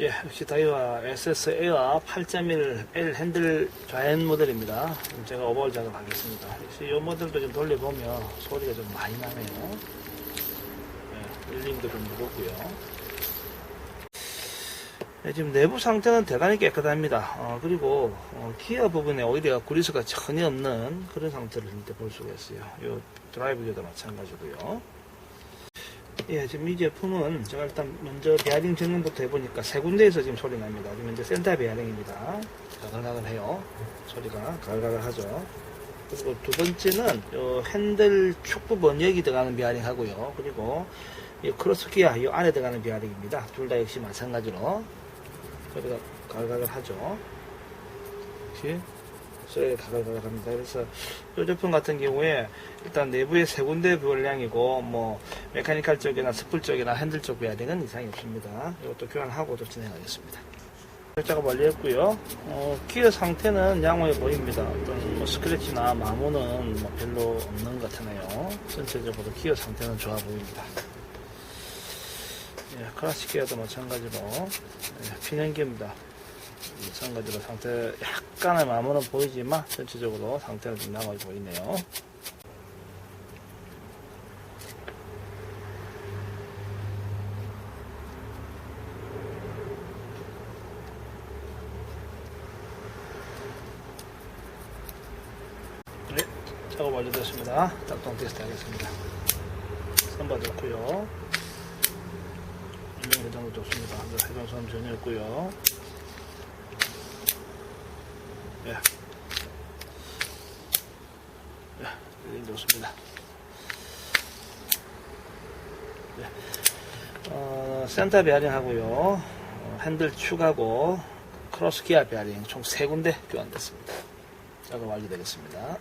예, 역시 다이와 SS 에어 8.1L 핸들 좌연 모델입니다. 제가 오버홀 작업하겠습니다. 역시 이 모델도 좀 돌려보면 소리가 좀 많이 나네요. 예, 릴링도 좀 무겁고요. 네, 지금 내부 상태는 대단히 깨끗합니다. 어, 그리고 어, 기어 부분에 오히려 그리스가 전혀 없는 그런 상태를 볼 수가 있어요. 이 드라이브기도 마찬가지고요. 예, 지금 이 제품은 제가 일단 먼저 베어링 점검부터 해보니까 세 군데에서 지금 소리 납니다. 지금 현재 센터 베어링입니다. 가글가글 해요. 소리가 가글가글 하죠. 그리고 두 번째는 요 핸들 축 부분 여기 들어가는 베어링 하고요. 그리고 이 크로스 기어 이 안에 들어가는 베어링입니다. 둘 다 역시 마찬가지로 소리가 가글가글 하죠. 역 시 소리가 가글가글합니다. 그래서 이 제품 같은 경우에 일단 내부에 세 군데 분량이고 뭐 메카니컬 쪽이나 스풀 쪽이나 핸들 쪽 베어링은 이상이 없습니다. 이것도 교환하고 또 진행하겠습니다. 작업 완료했고요. 어, 기어 상태는 양호해 보입니다. 뭐 스크래치나 마모는 뭐 별로 없는 것 같네요. 전체적으로 기어 상태는 좋아 보입니다. 예, 클래식 기어도 마찬가지로 예, 피년기입니다. 마찬가지로 상태 약간의 마모는 보이지만 전체적으로 상태는 좀 나아 보이네요. 네, 작업 완료됐습니다. 작동 테스트 하겠습니다. 선바 좋고요. 인명 회장도 좋습니다. 전혀 없고요. 예. 예, 일 좋습니다. 예. 어, 센터 베어링 하고요. 어, 핸들 축하고 크로스 기어 베어링 총세 군데 교환됐습니다. 작업 완료되겠습니다.